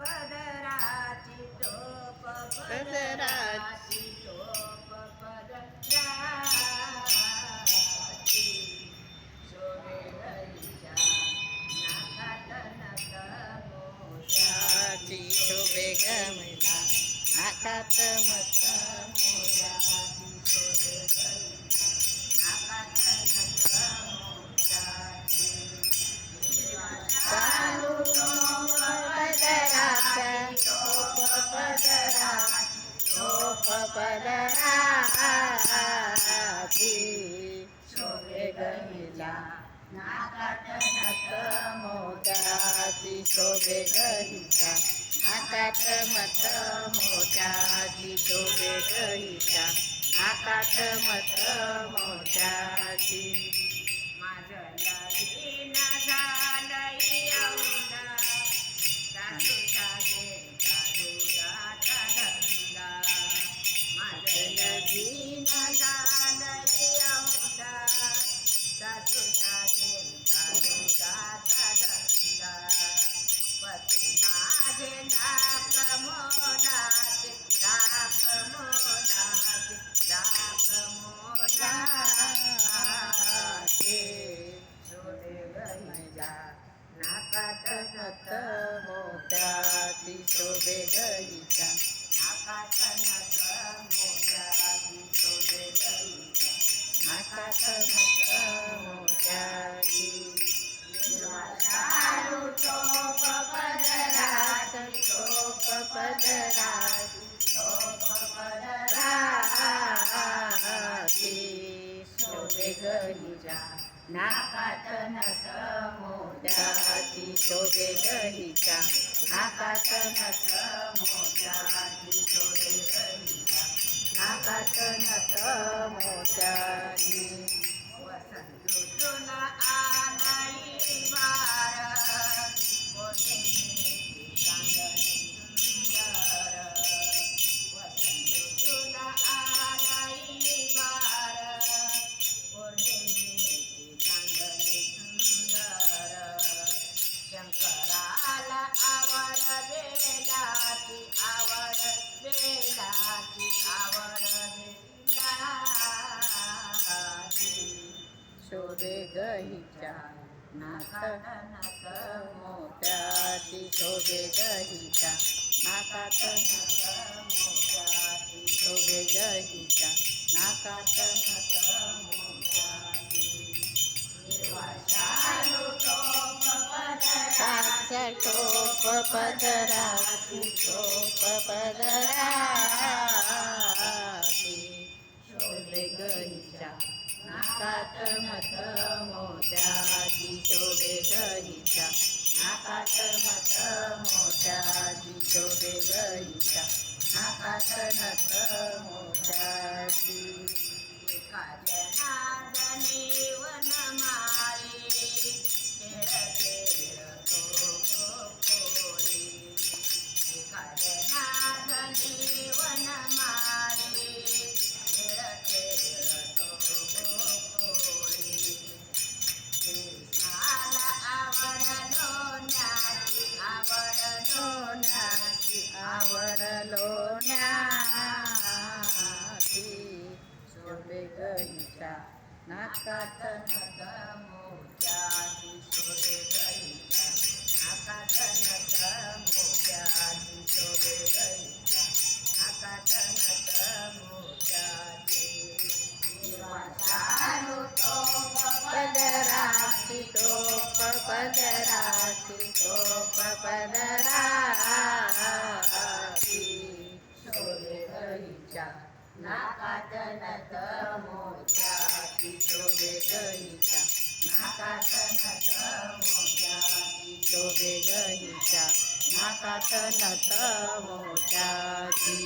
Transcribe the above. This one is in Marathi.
पदराची टोप पदराची गहिला शोभे गहिला नाकात मत मोठ्याची शोभे गहिला नाकात मत मोठ्याची शोभे नाकात नत मोत्याची शोभे गईच्या नाकात नत मोत्याची शोभे गईच्या नाकात नत मोत्याची हिच्या गहीच्या नाकात मोत्याची शोभे गहीच्या नाकात मोत्याची शोभे गहीच्या नाकात टोप पदरा टोप पदराची शोभे नाकात मत मोत्याची शोभे गहीच्या नाकात मत मोत्याची शोभे गहीच्या नाकात नत मोत्याची काजनादनी शोभे गईच्या नाकात नत मोत्याची शोभे गईच्या. नाकात नत मोत्याची शोभे गईच्या. नाकात नत मोत्याची चालू टोप पदराची टोप पदराची टोप पदराची शोर गईच्या. नाकात नत मोत्याची शोभे गईच्या नाकात नत मोत्याची शोभे गईच्या नाकात नत मोत्याची